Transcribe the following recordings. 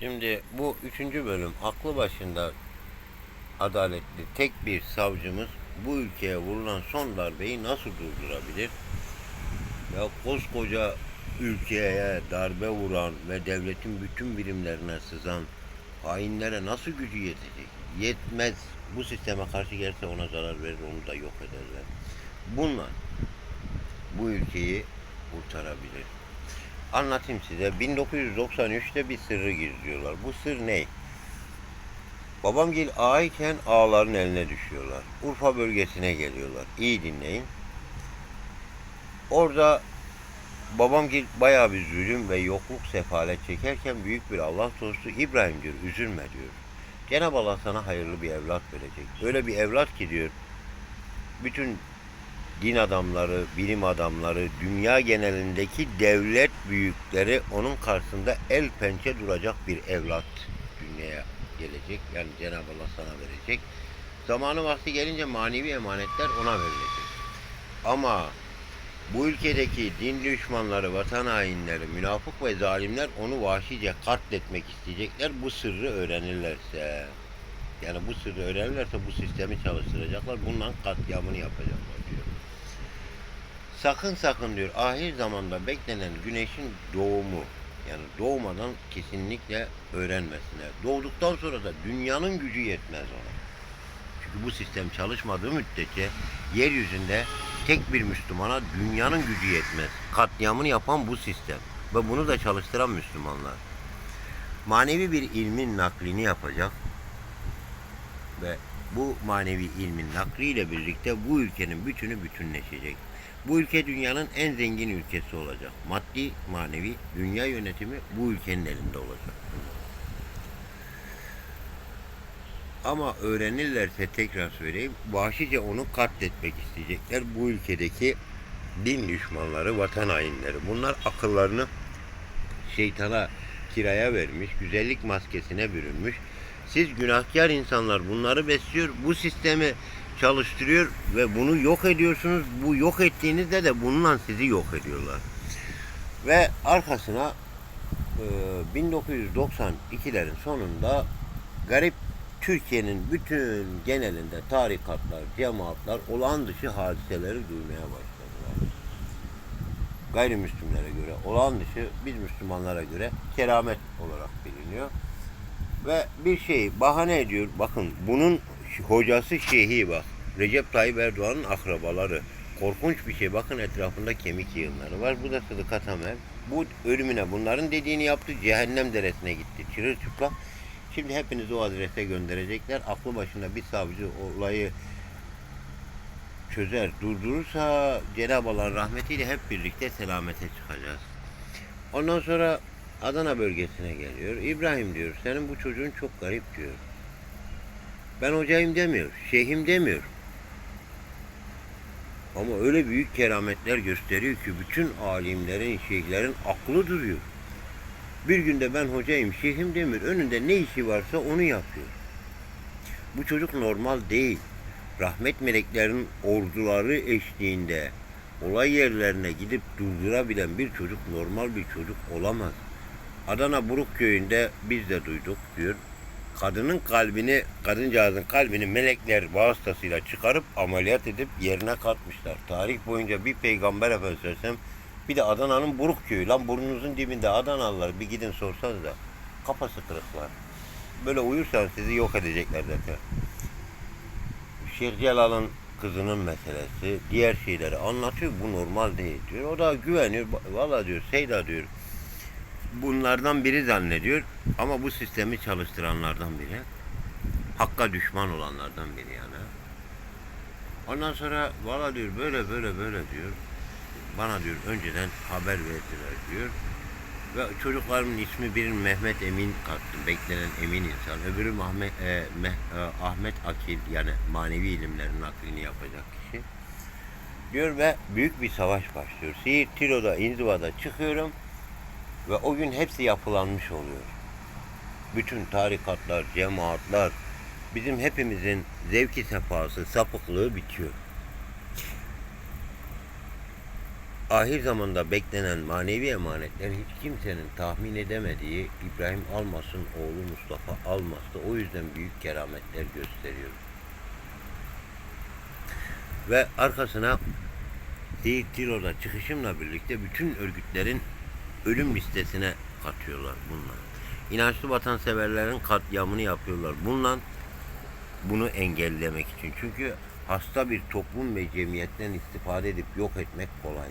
Şimdi bu üçüncü bölüm aklı başında adaletli tek bir savcımız bu ülkeye vurulan son darbeyi nasıl durdurabilir? Ya koskoca ülkeye darbe vuran ve devletin bütün birimlerine sızan hainlere nasıl gücü yetecek? Yetmez. Bu sisteme karşı gelse ona zarar verir, onu da yok ederler. Bunlar bu ülkeyi kurtarabilir. Anlatayım size. 1993'te bir sırrı gizliyorlar. Bu sır ne? Babamgil ağayken ağaların eline düşüyorlar. Urfa bölgesine geliyorlar. İyi dinleyin. Orada babamgil bayağı bir zulüm ve yokluk sefalet çekerken büyük bir Allah dostu İbrahim diyor üzülme diyor. Cenab-ı Allah sana hayırlı bir evlat verecek. Öyle bir evlat ki diyor bütün din adamları, bilim adamları, dünya genelindeki devlet büyükleri onun karşısında el pençe duracak bir evlat dünyaya gelecek. Yani Cenab-ı Allah sana verecek. Zamanı vakti gelince manevi emanetler ona verilecek. Ama bu ülkedeki din düşmanları, vatan hainleri, münafık ve zalimler onu vahşice katletmek isteyecekler bu sırrı öğrenirlerse. Yani bu sırrı öğrenirlerse bu sistemi çalıştıracaklar. Bundan katliamını yapacaklar diyor. Sakın sakın diyor ahir zamanda beklenen güneşin doğumu yani doğmadan kesinlikle öğrenmesine. Doğduktan sonra da dünyanın gücü yetmez ona. Çünkü bu sistem çalışmadığı müddetçe yeryüzünde tek bir Müslümana dünyanın gücü yetmez. Katliamını yapan bu sistem ve bunu da çalıştıran Müslümanlar. Manevi bir ilmin naklini yapacak ve bu manevi ilmin nakliyle birlikte bu ülkenin bütünü bütünleşecek. Bu ülke dünyanın en zengin ülkesi olacak. Maddi, manevi, dünya yönetimi bu ülkenin elinde olacak. Ama öğrenirlerse tekrar söyleyeyim, vahşice onu katletmek isteyecekler. Bu ülkedeki din düşmanları, vatan hainleri. Bunlar akıllarını şeytana kiraya vermiş, güzellik maskesine bürünmüş. Siz günahkar insanlar bunları besliyor, bu sistemi çalıştırıyor ve bunu yok ediyorsunuz. Bu yok ettiğinizde de bununla sizi yok ediyorlar. Ve arkasına e, 1992'lerin sonunda garip Türkiye'nin bütün genelinde tarikatlar, cemaatler olağan dışı hadiseleri duymaya başladılar. Gayrimüslimlere göre olağan dışı, biz Müslümanlara göre keramet olarak biliniyor. Ve bir şey bahane ediyor. Bakın bunun hocası şeyhi bak. Recep Tayyip Erdoğan'ın akrabaları. Korkunç bir şey. Bakın etrafında kemik yığınları var. Bu da Sıdıka Tamer. Bu ölümüne bunların dediğini yaptı. Cehennem deresine gitti. Çırılçıplak. Şimdi hepinizi o adrese gönderecekler. Aklı başında bir savcı olayı çözer, durdurursa Cenab-ı Allah'ın rahmetiyle hep birlikte selamete çıkacağız. Ondan sonra Adana bölgesine geliyor. İbrahim diyor, senin bu çocuğun çok garip diyor. Ben hocayım demiyor, şeyhim demiyor. Ama öyle büyük kerametler gösteriyor ki bütün alimlerin, şeyhlerin aklı duruyor. Bir günde ben hocayım, şeyhim demiyor. Önünde ne işi varsa onu yapıyor. Bu çocuk normal değil. Rahmet meleklerinin orduları eşliğinde olay yerlerine gidip durdurabilen bir çocuk normal bir çocuk olamaz. Adana Buruk köyünde biz de duyduk diyor. Kadının kalbini, kadıncağızın kalbini melekler vasıtasıyla çıkarıp ameliyat edip yerine katmışlar. Tarih boyunca bir peygamber efendisi söylesem bir de Adana'nın Buruk köyü. Lan burnunuzun dibinde Adanalılar bir gidin sorsanız da kafası kırıklar. Böyle uyursan sizi yok edecekler zaten. Şeyh Celal'ın kızının meselesi, diğer şeyleri anlatıyor. Bu normal değil diyor. O da güveniyor. Valla diyor Seyda diyor. Bunlardan biri zannediyor. Ama bu sistemi çalıştıranlardan biri. Hakka düşman olanlardan biri yani. Ondan sonra valla diyor böyle böyle böyle diyor. Bana diyor önceden haber verdiler diyor. Ve çocuklarımın ismi birinin Mehmet Emin kattı. Beklenen emin insan. Öbürü Mahmet, e, Meh- e, Ahmet Akil yani manevi ilimlerin naklini yapacak kişi. Diyor ve büyük bir savaş başlıyor. Siirt, Tiro'da, İnziva'da çıkıyorum ve o gün hepsi yapılanmış oluyor. Bütün tarikatlar, cemaatler, bizim hepimizin zevki sefası, sapıklığı bitiyor. ahir zamanda beklenen manevi emanetler hiç kimsenin tahmin edemediği İbrahim Almas'ın oğlu Mustafa Almas'ta o yüzden büyük kerametler gösteriyor. Ve arkasına Seyit Tiro'da çıkışımla birlikte bütün örgütlerin ölüm listesine katıyorlar bunlar. İnançlı vatanseverlerin katliamını yapıyorlar. Bununla bunu engellemek için. Çünkü hasta bir toplum ve cemiyetten istifade edip yok etmek kolay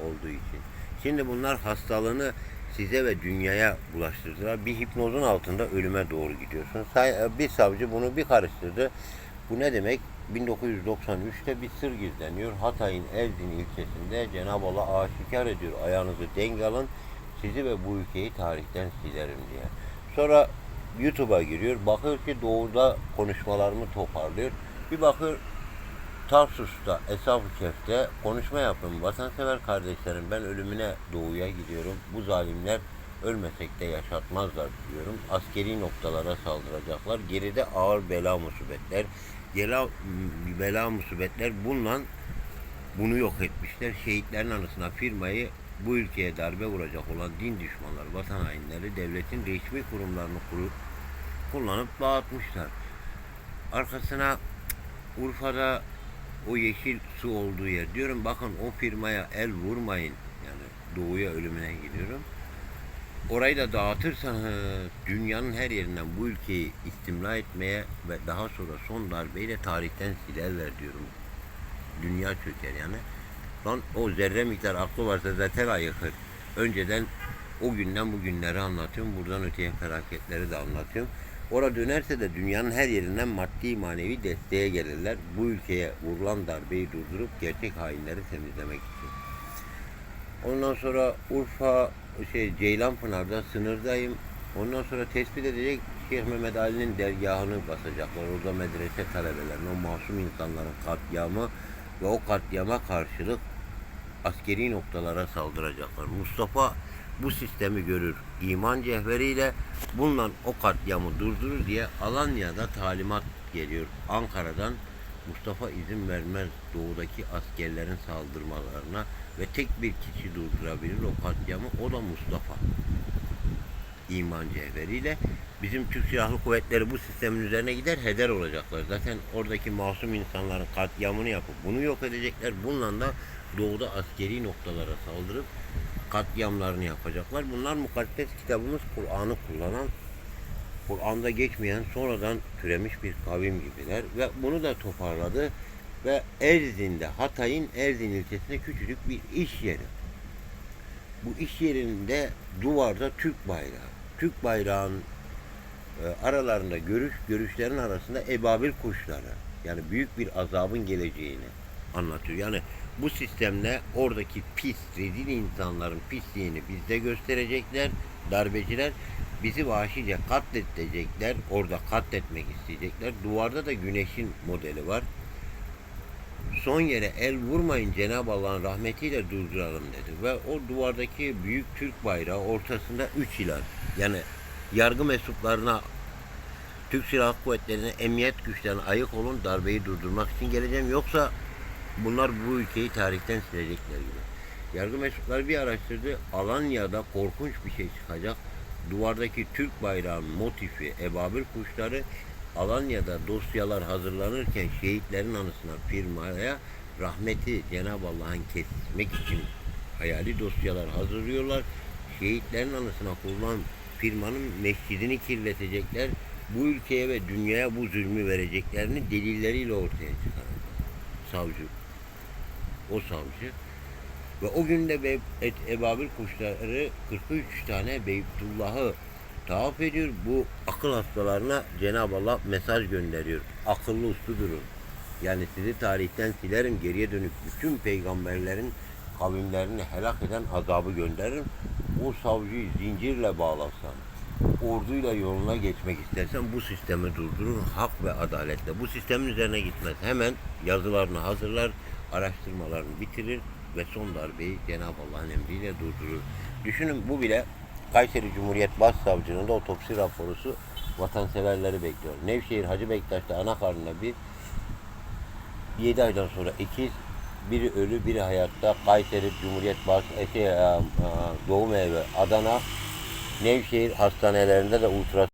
olduğu için. Şimdi bunlar hastalığını size ve dünyaya bulaştırdılar. Bir hipnozun altında ölüme doğru gidiyorsun. Say- Bir savcı bunu bir karıştırdı. Bu ne demek? 1993'te bir sır gizleniyor. Hatay'ın Erzin ilçesinde Cenab-ı Allah aşikar ediyor. Ayağınızı denk alın. Sizi ve bu ülkeyi tarihten silerim diye. Sonra YouTube'a giriyor. Bakıyor ki doğuda konuşmalarımı toparlıyor. Bir bakıyor Tarsus'ta, Eshab-ı Kehf'te konuşma yapın. Vatansever kardeşlerim ben ölümüne doğuya gidiyorum. Bu zalimler ölmesek de yaşatmazlar diyorum. Askeri noktalara saldıracaklar. Geride ağır bela musibetler. Bela, bela musibetler bununla bunu yok etmişler. Şehitlerin anısına firmayı bu ülkeye darbe vuracak olan din düşmanları, vatan hainleri devletin resmi kurumlarını kurup kullanıp dağıtmışlar. Arkasına Urfa'da o yeşil su olduğu yer. Diyorum bakın o firmaya el vurmayın. Yani doğuya ölümüne gidiyorum. Orayı da dağıtırsanız dünyanın her yerinden bu ülkeyi istimla etmeye ve daha sonra son darbeyle tarihten silerler diyorum. Dünya çöker yani. Lan o zerre miktar aklı varsa zaten ayıkır. Önceden o günden bugünleri anlatıyorum. Buradan öteye felaketleri de anlatıyorum. Orada dönerse de dünyanın her yerinden maddi manevi desteğe gelirler. Bu ülkeye vurulan darbeyi durdurup gerçek hainleri temizlemek için. Ondan sonra Urfa şey Ceylanpınar'da sınırdayım. Ondan sonra tespit edecek Şeyh Mehmet Ali'nin dergahını basacaklar. Orada medrese talebelerinin, o masum insanların katliamı ve o katliama karşılık askeri noktalara saldıracaklar. Mustafa bu sistemi görür. İman cehveriyle bununla o katliamı durdurur diye Alanya'da talimat geliyor. Ankara'dan Mustafa izin vermez doğudaki askerlerin saldırmalarına ve tek bir kişi durdurabilir o katliamı o da Mustafa. İman cevheriyle bizim Türk Silahlı Kuvvetleri bu sistemin üzerine gider heder olacaklar. Zaten oradaki masum insanların katliamını yapıp bunu yok edecekler. Bununla da doğuda askeri noktalara saldırıp katliamlarını yapacaklar. Bunlar mukaddes kitabımız Kur'an'ı kullanan Kur'an'da geçmeyen sonradan türemiş bir kavim gibiler ve bunu da toparladı ve Erzin'de Hatay'ın Erzin ilçesinde küçücük bir iş yeri. Bu iş yerinde duvarda Türk bayrağı. Türk bayrağın e, aralarında görüş görüşlerin arasında ebabil kuşları. Yani büyük bir azabın geleceğini anlatıyor. Yani bu sistemle oradaki pis, rezil insanların pisliğini bizde gösterecekler. Darbeciler bizi vahşice katledecekler. Orada katletmek isteyecekler. Duvarda da güneşin modeli var. Son yere el vurmayın Cenab-ı Allah'ın rahmetiyle durduralım dedi. Ve o duvardaki büyük Türk bayrağı ortasında üç hilal. Yani yargı mensuplarına Türk Silahlı Kuvvetleri'ne, emniyet güçlerine ayık olun darbeyi durdurmak için geleceğim. Yoksa bunlar bu ülkeyi tarihten silecekler gibi. Yargı mensupları bir araştırdı. Alanya'da korkunç bir şey çıkacak. Duvardaki Türk bayrağının motifi, ebabil kuşları Alanya'da dosyalar hazırlanırken şehitlerin anısına firmaya rahmeti Cenab-ı Allah'ın kesmek için hayali dosyalar hazırlıyorlar. Şehitlerin anısına kurulan firmanın mescidini kirletecekler. Bu ülkeye ve dünyaya bu zulmü vereceklerini delilleriyle ortaya çıkaracak. Savcı. O savcı. Ve o günde Be- Et Ebabil kuşları 43 tane Beytullah'ı tavaf ediyor. Bu akıl hastalarına Cenab-ı Allah mesaj gönderiyor. Akıllı uslu durun. Yani sizi tarihten silerim. Geriye dönük bütün peygamberlerin kavimlerini helak eden azabı gönderirim. O savcıyı zincirle bağlasan, orduyla yoluna geçmek istersen bu sistemi durdurur hak ve adaletle. Bu sistemin üzerine gitmez. Hemen yazılarını hazırlar, araştırmalarını bitirir ve son darbeyi Cenab-ı Allah'ın emriyle durdurur. Düşünün bu bile Kayseri Cumhuriyet Başsavcılığında otopsi raporusu vatanseverleri bekliyor. Nevşehir Hacı Bektaş'ta ana karnında bir 7 aydan sonra ikiz biri ölü, biri hayatta. Kayseri Cumhuriyet Bas şey, e, e, Doğum Evi, Adana, Nevşehir hastanelerinde de ultrason